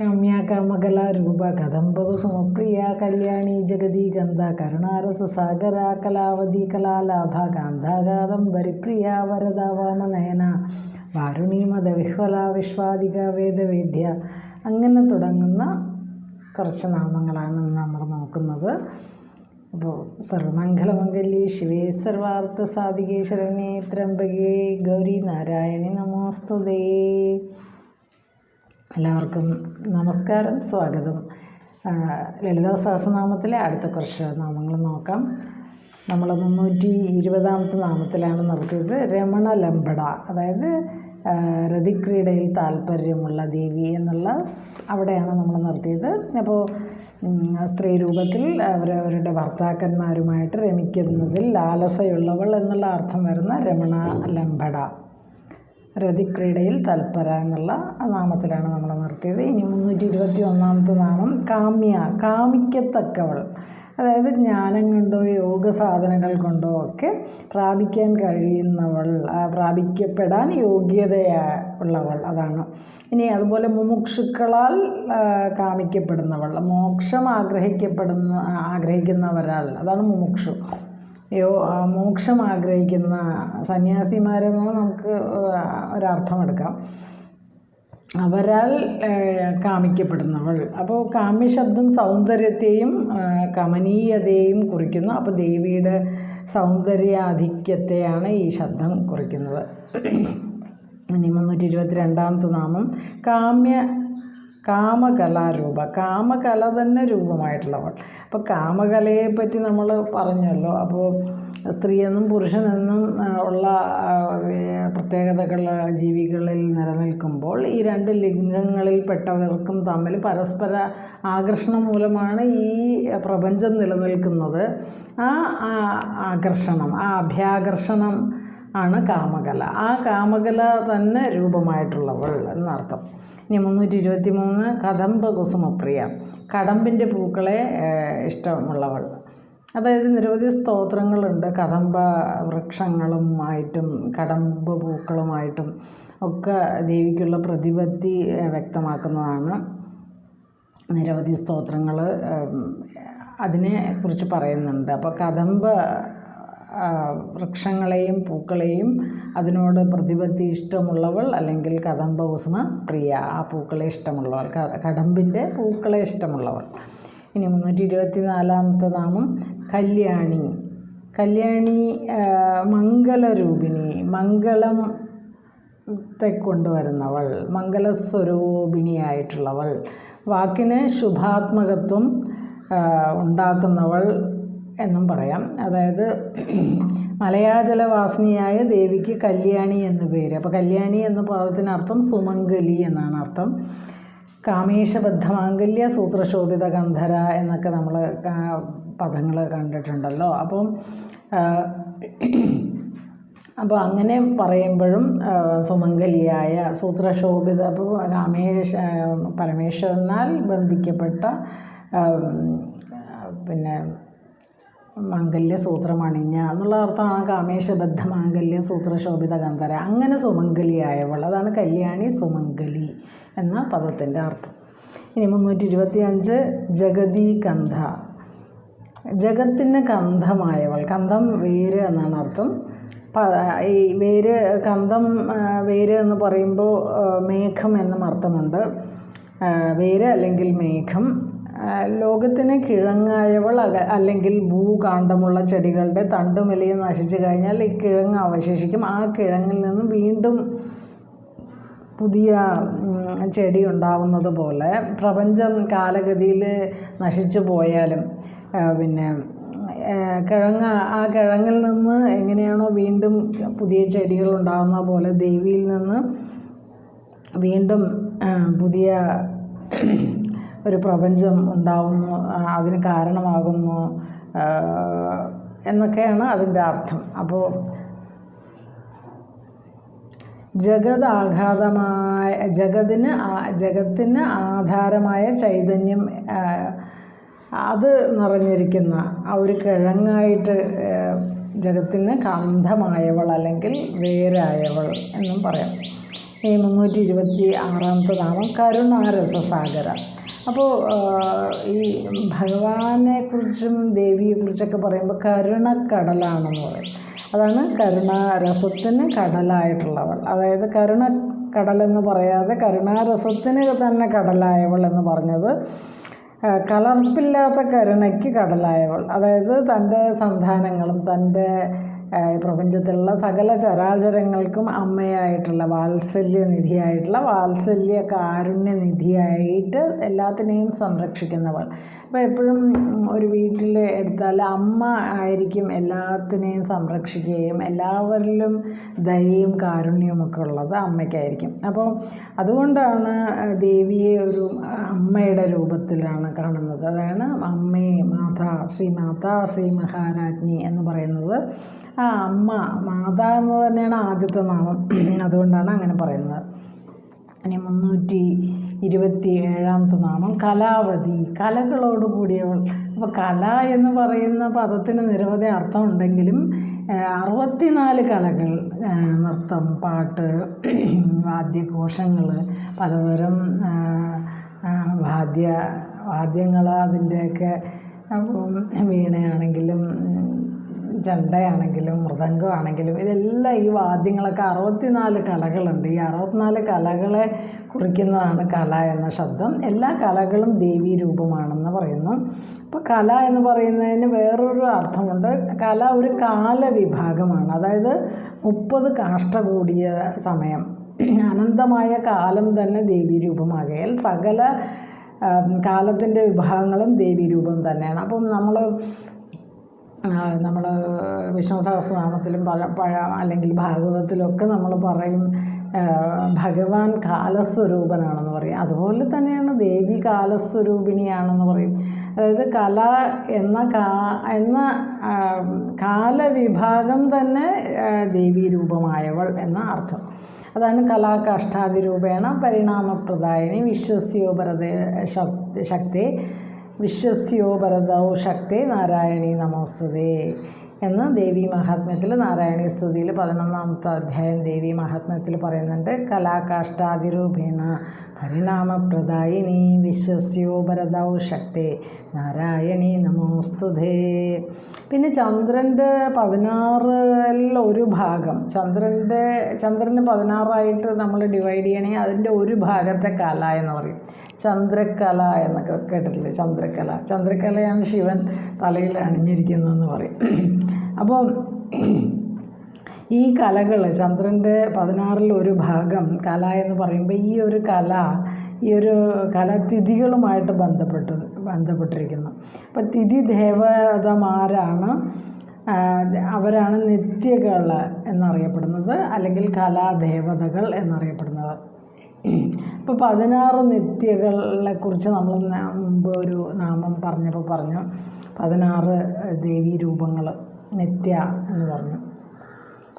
രമ്യ കമകല രൂപ കദംബക സുമപ്രിയ കല്യാണി ജഗതി ഗന്ധ കരുണാരസ സാഗര കലാവതി കലാലാഭ കാന്താകാദംബരി പ്രിയ വരദ വാമനയന വാരുണി മതവിഹ്വല വിശ്വാദിക വേദവേദ്യ അങ്ങനെ തുടങ്ങുന്ന കുറച്ച് നാമങ്ങളാണ് നമ്മൾ നോക്കുന്നത്. അപ്പോൾ സർവമംഗളമംഗല്യേ ശിവേ സർവാർത്ഥ സാധികേ ശരണ്യേ ത്രംബകേ ഗൗരി നാരായണി നമോസ്തുതേ. എല്ലാവർക്കും നമസ്കാരം സ്വാഗതം. ലളിതാ സഹസ്രനാമത്തിലെ അടുത്ത കുറച്ച് നാമങ്ങൾ നോക്കാം. നമ്മൾ മുന്നൂറ്റി ഇരുപതാമത്തെ നാമത്തിലാണ് നിർത്തിയത് രമണ ലംബട അതായത് രതിക്രീഡയിൽ താല്പര്യമുള്ള ദേവി എന്നുള്ള അവിടെയാണ് നമ്മൾ നിർത്തിയത് അപ്പോൾ സ്ത്രീ രൂപത്തിൽ അവരവരുടെ ഭർത്താക്കന്മാരുമായിട്ട് രമിക്കുന്നതിൽ ലാലസയുള്ളവൾ എന്നുള്ള അർത്ഥം വരുന്ന രമണ ലംബട രതിക്രീഡയിൽ തൽപര എന്നുള്ള നാമത്തിലാണ് നമ്മൾ നിർത്തിയത്. ഇനി മുന്നൂറ്റി ഇരുപത്തി ഒന്നാമത്തെ നാമം കാമ്യ കാമിക്കത്തക്കവൾ. അതായത് ജ്ഞാനം കൊണ്ടോ യോഗ സാധനങ്ങൾ കൊണ്ടോ ഒക്കെ പ്രാപിക്കാൻ കഴിയുന്നവൾ പ്രാപിക്കപ്പെടാൻ യോഗ്യത ഉള്ളവൾ അതാണ്. ഇനി അതുപോലെ മുമുക്ഷുക്കളാൽ കാമിക്കപ്പെടുന്നവൾ മോക്ഷം ആഗ്രഹിക്കപ്പെടുന്ന ആഗ്രഹിക്കുന്നവരാൽ അതാണ് മുമുക്ഷു. യോ മോക്ഷം ആഗ്രഹിക്കുന്ന സന്യാസിമാരെന്ന് നമുക്ക് ഒരർത്ഥമെടുക്കാം. അവരാൽ കാമിക്കപ്പെടുന്നവൾ. അപ്പോൾ കാമ്യ കാമ്യശബ്ദം സൗന്ദര്യത്തെയും കമനീയതയെയും കുറിക്കുന്നു. അപ്പോൾ ദേവിയുടെ സൗന്ദര്യാധിക്യത്തെയാണ് ഈ ശബ്ദം കുറിക്കുന്നത്. ഇനി മുന്നൂറ്റി ഇരുപത്തി രണ്ടാമത്തെ നാമം കാമ്യ കാമകലാരൂപ. കാമകല തന്നെ രൂപമായിട്ടുള്ളവൾ. അപ്പോൾ കാമകലയെ പറ്റി നമ്മൾ പറഞ്ഞല്ലോ. അപ്പോൾ സ്ത്രീയെന്നും പുരുഷനെന്നും ഉള്ള പ്രത്യേകതകൾ ജീവികളിൽ നിലനിൽക്കുമ്പോൾ ഈ രണ്ട് ലിംഗങ്ങളിൽപ്പെട്ടവർക്കും തമ്മിൽ പരസ്പര ആകർഷണം മൂലമാണ് ഈ പ്രപഞ്ചം നിലനിൽക്കുന്നത്. ആ ആകർഷണം ആ അഭ്യാകർഷണം ആണ് കാമകല. ആ കാമകല തന്നെ രൂപമായിട്ടുള്ളവൾ എന്നർത്ഥം. ഇനി മുന്നൂറ്റി ഇരുപത്തി മൂന്ന് കദംബ കുസുമപ്രിയ. കടമ്പിന്റെ പൂക്കളെ ഇഷ്ടമുള്ളവൾ. അതായത് നിരവധി സ്തോത്രങ്ങളുണ്ട്. കദംബ വൃക്ഷങ്ങളുമായിട്ടും കടമ്പ പൂക്കളുമായിട്ടും ഒക്കെ ദേവിക്കുള്ള പ്രതിപത്തി വ്യക്തമാക്കുന്നതാണ് നിരവധി സ്തോത്രങ്ങൾ അതിനെ കുറിച്ച് പറയുന്നുണ്ട്. അപ്പോൾ കദംബ വൃക്ഷങ്ങളെയും പൂക്കളെയും അതിനോട് പ്രതിപത്തി ഇഷ്ടമുള്ളവൾ അല്ലെങ്കിൽ കദംബ കുസുമ പ്രിയ ആ പൂക്കളെ ഇഷ്ടമുള്ളവൾ കടമ്പിന്റെ പൂക്കളെ ഇഷ്ടമുള്ളവൾ. ഇനി മുന്നൂറ്റി ഇരുപത്തി നാലാമത്തെ നാമം കല്യാണി. കല്യാണി മംഗളരൂപിണി മംഗളം ത്തെ കൊണ്ടുവരുന്നവൾ മംഗലസ്വരൂപിണിയായിട്ടുള്ളവൾ വാക്കിന് ശുഭാത്മകത്വം ഉണ്ടാക്കുന്നവൾ എന്നും പറയാം. അതായത് മലയാജലവാസിനിയായ ദേവിക്ക് കല്യാണി എന്ന് പേര്. അപ്പോൾ കല്യാണി എന്ന പദത്തിനർത്ഥം സുമംഗലി എന്നാണ് അർത്ഥം. കാമേശബദ്ധ മാംഗല്യ സൂത്രശോഭിത ഗന്ധര എന്നൊക്കെ നമ്മൾ പദങ്ങൾ കണ്ടിട്ടുണ്ടല്ലോ. അപ്പം അപ്പോൾ അങ്ങനെ പറയുമ്പോഴും സുമംഗലിയായ സൂത്രശോഭിത അപ്പോൾ രാമേശ പരമേശ്വരനാൽ ബന്ധിക്കപ്പെട്ട പിന്നെ മാംഗല്യ സൂത്രമണിഞ്ഞ എന്നുള്ള അർത്ഥമാണ് കാമേശബദ്ധ മാംഗല്യ സൂത്രശോഭിത ഗന്ധര. അങ്ങനെ സുമംഗലിയായവൾ. അതാണ് കല്യാണി സുമംഗലി എന്ന പദത്തിന്റെ അർത്ഥം. ഇനി മുന്നൂറ്റി ഇരുപത്തി അഞ്ച് ജഗതി കന്ധ ജഗത്തിന് കന്ധമായവൾ കന്ധം വേര് എന്നാണ് അർത്ഥം. ഈ വേര് കന്ധം വേര് എന്ന് പറയുമ്പോൾ മേഘം എന്നും അർത്ഥമുണ്ട്. വേര് അല്ലെങ്കിൽ മേഘം. ലോകത്തിന് കിഴങ്ങായവൾ അല്ലെങ്കിൽ ഭൂകാണ്ഡമുള്ള ചെടികളുടെ തണ്ടുമിലയും നശിച്ചു കഴിഞ്ഞാൽ ഈ കിഴങ്ങ് അവശേഷിക്കും. ആ കിഴങ്ങിൽ നിന്ന് വീണ്ടും പുതിയ ചെടി ഉണ്ടാവുന്നത് പോലെ പ്രപഞ്ചം കാലഗതിയിൽ നശിച്ചു പോയാലും പിന്നെ കിഴങ്ങ് ആ കിഴങ്ങിൽ നിന്ന് എങ്ങനെയാണോ വീണ്ടും പുതിയ ചെടികൾ ഉണ്ടാകുന്ന പോലെ ദേവിയിൽ നിന്ന് വീണ്ടും പുതിയ ഒരു പ്രപഞ്ചം ഉണ്ടാവുന്നു അതിന് കാരണമാകുന്നു എന്നൊക്കെയാണ് അതിന്റെ അർത്ഥം. അപ്പോൾ ജഗദാഘാതമായ ആഘാതമായ ജഗതിന് ജഗത്തിന് ആധാരമായ ചൈതന്യം അത് നിറഞ്ഞിരിക്കുന്ന ആ ഒരു കിഴങ്ങായിട്ട് ജഗത്തിന് കാന്തമായവൾ അല്ലെങ്കിൽ വേരായവൾ എന്നും പറയാം. ഈ മുന്നൂറ്റി ഇരുപത്തി ആറാമത്തെ നാമം കരുണാരസസാഗര. അപ്പോൾ ഈ ഭഗവാനെക്കുറിച്ചും ദേവിയെക്കുറിച്ചൊക്കെ പറയുമ്പോൾ കരുണക്കടലാണെന്ന് പറയും. അതാണ് കരുണാരസത്തിന് കടലായിട്ടുള്ളവൾ. അതായത് കരുണ കടലെന്ന് പറയാതെ കരുണാരസത്തിന് തന്നെ കടലായവൾ എന്ന് പറഞ്ഞത് കലർപ്പില്ലാത്ത കരുണയ്ക്ക് കടലായവൾ. അതായത് തന്റെ സന്താനങ്ങളും തന്റെ പ്രപഞ്ചത്തിലുള്ള സകല ചരാചരങ്ങൾക്കും അമ്മയായിട്ടുള്ള വാത്സല്യ നിധിയായിട്ടുള്ള വാത്സല്യ കാരുണ്യ നിധിയായിട്ട് എല്ലാത്തിനെയും സംരക്ഷിക്കുന്നവൾ. അപ്പോൾ എപ്പോഴും ഒരു വീട്ടിൽ എടുത്താൽ അമ്മ ആയിരിക്കും എല്ലാത്തിനെയും സംരക്ഷിക്കുകയും എല്ലാവരിലും ദയയും കാരുണ്യവും ഒക്കെ ഉള്ളത് അമ്മയ്ക്കായിരിക്കും. അപ്പോൾ അതുകൊണ്ടാണ് ദേവിയെ ഒരു അമ്മയുടെ രൂപത്തിലാണ് കാണുന്നത്. അതാണ് അമ്മേ മാതാ ശ്രീ മാതാ ശ്രീ മഹാരാജ്ഞി എന്ന് പറയുന്നത്. ആ അമ്മ മാതാ എന്ന് തന്നെയാണ് ആദ്യത്തെ നാമം. അതുകൊണ്ടാണ് അങ്ങനെ പറയുന്നത്. ഇനി മുന്നൂറ്റി ഇരുപത്തി ഏഴാമത്തെ നാമം കലാവതി. കലകളോട് കൂടിയവൾ. അപ്പോൾ കല എന്ന് പറയുന്ന പദത്തിന് നിരവധി അർത്ഥമുണ്ടെങ്കിലും അറുപത്തിനാല് കലകൾ നൃത്തം പാട്ട് വാദ്യഘോഷങ്ങൾ പലതരം വാദ്യ വാദ്യങ്ങൾ അതിന്റെയൊക്കെ വീണയാണെങ്കിലും ചെണ്ടയാണെങ്കിലും മൃദംഗമാണെങ്കിലും ഇതെല്ലാം ഈ വാദ്യങ്ങളൊക്കെ അറുപത്തിനാല് കലകളുണ്ട്. ഈ അറുപത്തിനാല് കലകളെ കുറിക്കുന്നതാണ് കല എന്ന ശബ്ദം. എല്ലാ കലകളും ദേവീ രൂപമാണെന്ന് പറയുന്നു. അപ്പോൾ കല എന്ന് പറയുന്നതിന് വേറൊരു അർത്ഥമുണ്ട്. കല ഒരു കാലവിഭാഗമാണ്. അതായത് മുപ്പത് കാഷ്ട കൂടിയ സമയം. അനന്തമായ കാലം തന്നെ ദേവീ രൂപമാകയാൽ സകല കാലത്തിന്റെ വിഭാഗങ്ങളും ദേവീ രൂപം തന്നെയാണ്. അപ്പം നമ്മൾ നമ്മൾ വിഷ്ണു സഹസ്രനാമത്തിലും പഴ പഴ അല്ലെങ്കിൽ ഭാഗവതത്തിലൊക്കെ നമ്മൾ പറയും ഭഗവാൻ കാലസ്വരൂപനാണെന്ന് പറയും. അതുപോലെ തന്നെയാണ് ദേവി കാലസ്വരൂപിണിയാണെന്ന് പറയും. അതായത് കല എന്ന കാ എന്ന കാലവിഭാഗം തന്നെ ദേവീ രൂപമായവൾ എന്ന അർത്ഥം. അതാണ് കലാകാഷ്ഠാതിരൂപേണ പരിണാമപ്രദായനി വിശ്വസ്യോപരത ശക്തി വിശ്വസ്യോ ഭരതൗ ശക്തേ നാരായണീ നമോസ്തുതേ. എന്ന് ദേവി മഹാത്മ്യത്തിൽ നാരായണീ സ്തുതിയിൽ പതിനൊന്നാമത്തെ അധ്യായം ദേവി മഹാത്മ്യത്തിൽ പറയുന്നുണ്ട്. കലാകാഷ്ടാതിരൂപേണ പരിണാമപ്രദായിനി വിശ്വസ്യോ ഭരതൗ ശക്തി നാരായണി നമോസ്തുതേ. പിന്നെ ചന്ദ്രന്റെ പതിനാറിൽ ഒരു ഭാഗം. ചന്ദ്രന്റെ ചന്ദ്രന് പതിനാറായിട്ട് നമ്മൾ ഡിവൈഡ് ചെയ്യണേ അതിന്റെ ഒരു ഭാഗത്തെ കല എന്ന് പറയും. ചന്ദ്രകല എന്നൊക്കെ കേട്ടിട്ടില്ലേ? ചന്ദ്രകല ചന്ദ്രകലയാണ് ശിവൻ തലയിൽ അണിഞ്ഞിരിക്കുന്നതെന്ന് പറയും. അപ്പം ഈ കലകൾ ചന്ദ്രന്റെ പതിനാറിൽ ഒരു ഭാഗം കല എന്ന് പറയുമ്പോൾ ഈ ഒരു കല ഈ ഒരു കലതിഥികളുമായിട്ട് ബന്ധപ്പെട്ട് ബന്ധപ്പെട്ടിരിക്കുന്നു. അപ്പം തിഥി ദേവതമാരാണ് അവരാണ് നിത്യകൾ എന്നറിയപ്പെടുന്നത് അല്ലെങ്കിൽ കലാദേവതകൾ എന്നറിയപ്പെടുന്നത്. ഇപ്പോൾ പതിനാറ് നിത്യകളെ കുറിച്ച് നമ്മൾ മുമ്പ് ഒരു നാമം പറഞ്ഞപ്പോൾ പറഞ്ഞു പതിനാറ് ദേവീ രൂപങ്ങൾ നിത്യ എന്ന് പറഞ്ഞു.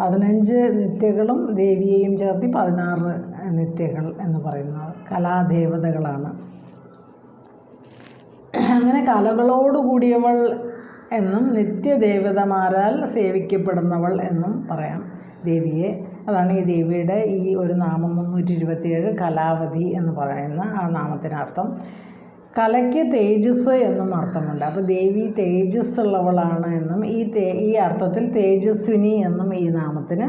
പതിനഞ്ച് നിത്യകളും ദേവിയെയും ചേർത്തി പതിനാറ് നിത്യകൾ എന്ന് പറയുന്നത് കലാദേവതകളാണ്. അങ്ങനെ കലകളോടുകൂടിയവൾ എന്നും നിത്യദേവതമാരാൽ സേവിക്കപ്പെടുന്നവൾ എന്നും പറയാം ദേവിയെ. അതാണ് ഈ ദേവിയുടെ ഈ ഒരു നാമം മുന്നൂറ്റി ഇരുപത്തിയേഴ് കലാവതി എന്ന് പറയുന്ന ആ നാമത്തിനർത്ഥം. കലയ്ക്ക് തേജസ് എന്നും അർത്ഥമുണ്ട്. അപ്പോൾ ദേവി തേജസ് ഉള്ളവളാണ് എന്നും ഈ തേ ഈ അർത്ഥത്തിൽ തേജസ്വിനി എന്നും ഈ നാമത്തിന്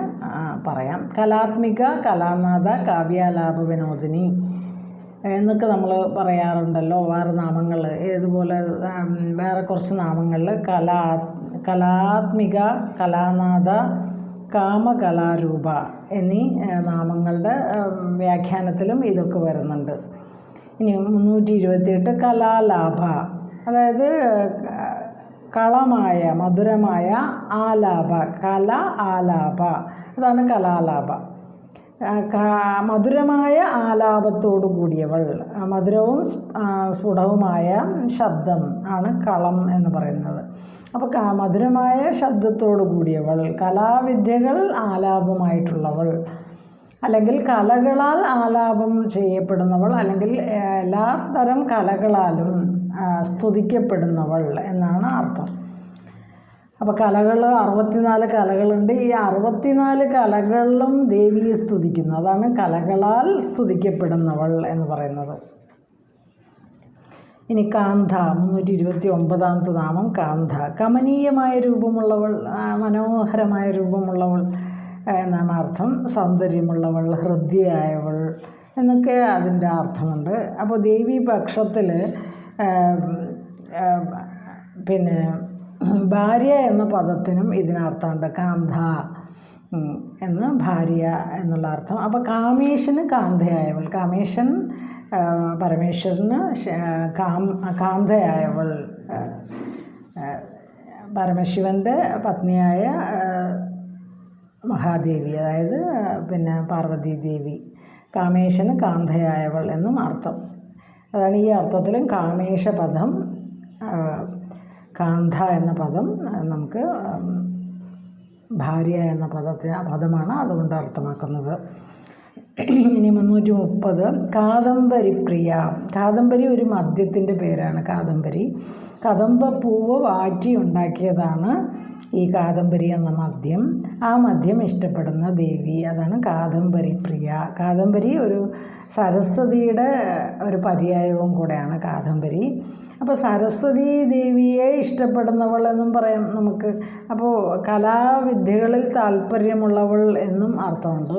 പറയാം. കലാത്മിക കലാനാഥ കാവ്യാലാപ വിനോദിനി എന്നൊക്കെ നമ്മൾ പറയാറുണ്ടല്ലോ. വേറെ നാമങ്ങൾ ഏതുപോലെ വേറെ കുറച്ച് നാമങ്ങളിൽ കലാ കലാത്മിക കലാനാഥ കാമകലാരൂപ എന്നീ നാമങ്ങളുടെ വ്യാഖ്യാനത്തിലും ഇതൊക്കെ വരുന്നുണ്ട്. ഇനി മുന്നൂറ്റി ഇരുപത്തിയെട്ട് കലാലാഭ. അതായത് കളമായ മധുരമായ ആലാപ കല ആലാപ അതാണ് കലാലാപ മധുരമായ ആലാപത്തോടു കൂടിയവൾ മധുരവും സ്ഫുടവുമായ ശബ്ദം ആണ് കളം എന്ന് പറയുന്നത്. അപ്പോൾ മധുരമായ ശബ്ദത്തോടു കൂടിയവൾ കലാവിദ്യകൾ ആലാപമായിട്ടുള്ളവൾ അല്ലെങ്കിൽ കലകളാൽ ആലാപം ചെയ്യപ്പെടുന്നവൾ അല്ലെങ്കിൽ എല്ലാ തരം കലകളാലും സ്തുതിക്കപ്പെടുന്നവൾ എന്നാണ് അർത്ഥം. അപ്പോൾ കലകൾ അറുപത്തിനാല് കലകളുണ്ട്. ഈ അറുപത്തിനാല് കലകളിലും ദേവിയെ സ്തുതിക്കുന്നു. അതാണ് കലകളാൽ സ്തുതിക്കപ്പെടുന്നവൾ എന്ന് പറയുന്നത്. ഇനി കാന്ത മുന്നൂറ്റി ഇരുപത്തി ഒമ്പതാമത്തെ നാമം കാന്ത. കമനീയമായ രൂപമുള്ളവൾ മനോഹരമായ രൂപമുള്ളവൾ എന്നാണ് അർത്ഥം. സൗന്ദര്യമുള്ളവൾ ഹൃദ്യയായവൾ എന്നൊക്കെ അതിന്റെ അർത്ഥമുണ്ട്. അപ്പോൾ ദേവി പക്ഷത്തിൽ പിന്നെ ഭാര്യ എന്ന പദത്തിനും ഇതിനർത്ഥമുണ്ട്. കാന്ത എന്ന് ഭാര്യ എന്നുള്ള അർത്ഥം. അപ്പോൾ കാമേശന് കാന്തയായവൾ. കാമേശൻ പരമേശ്വരന് കാം കാന്തയായവൾ. പരമശിവന്റെ പത്നിയായ മഹാദേവി അതായത് പിന്നെ പാർവതി ദേവി കാമേശന് കാന്തയായവൾ എന്നും അർത്ഥം. അതാണ് ഈ അർത്ഥത്തിലും കാമേശ പദം കാന്ത എന്ന പദം നമുക്ക് ഭാര്യ എന്ന പദത്തെ പദമാണ് അതുകൊണ്ട് അർത്ഥമാക്കുന്നത്. ഇനി മുന്നൂറ്റി മുപ്പത് കാദംബരി പ്രിയ. കാദംബരി ഒരു മദ്യത്തിന്റെ പേരാണ് കാദംബരി. കദംബ പൂവ് വാറ്റി ഉണ്ടാക്കിയതാണ് ഈ കാദംബരി എന്ന മദ്യം ആ മദ്യം ഇഷ്ടപ്പെടുന്ന ദേവി അതാണ് കാദംബരി പ്രിയ. കാദംബരി ഒരു സരസ്വതിയുടെ ഒരു പര്യായവും കൂടെയാണ് കാദംബരി. അപ്പോൾ സരസ്വതി ദേവിയെ ഇഷ്ടപ്പെടുന്നവൾ എന്നും പറയാം നമുക്ക്. അപ്പോൾ കലാവിദ്യകളിൽ താല്പര്യമുള്ളവൾ എന്നും അർത്ഥമുണ്ട്.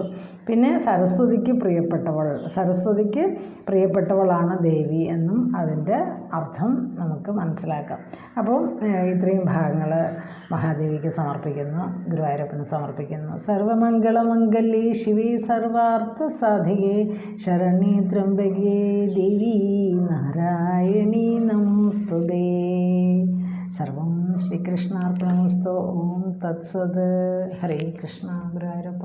പിന്നെ സരസ്വതിക്ക് പ്രിയപ്പെട്ടവൾ. സരസ്വതിക്ക് പ്രിയപ്പെട്ടവളാണ് ദേവി എന്നും അതിന്റെ അർത്ഥം നമുക്ക് മനസ്സിലാക്കാം. അപ്പോൾ ഇത്രയും ഭാഗങ്ങൾ മഹാദേവിക്ക് സമർപ്പിക്കുന്നു ഗുരുവായൂരപ്പന് സമർപ്പിക്കുന്നു. സർവമംഗളമംഗല്യേ ശിവേ സർവാർത്ഥ സാധികേ ശരണി ത്രംബകേ ദേവി നാരായണീ നമസ്തുതേ സർവം ശ്രീകൃഷ്ണാർപ്പണമസ്തു ഓം തത്സത് ഹരേ കൃഷ്ണ ഗുരുവായൂരപ്പ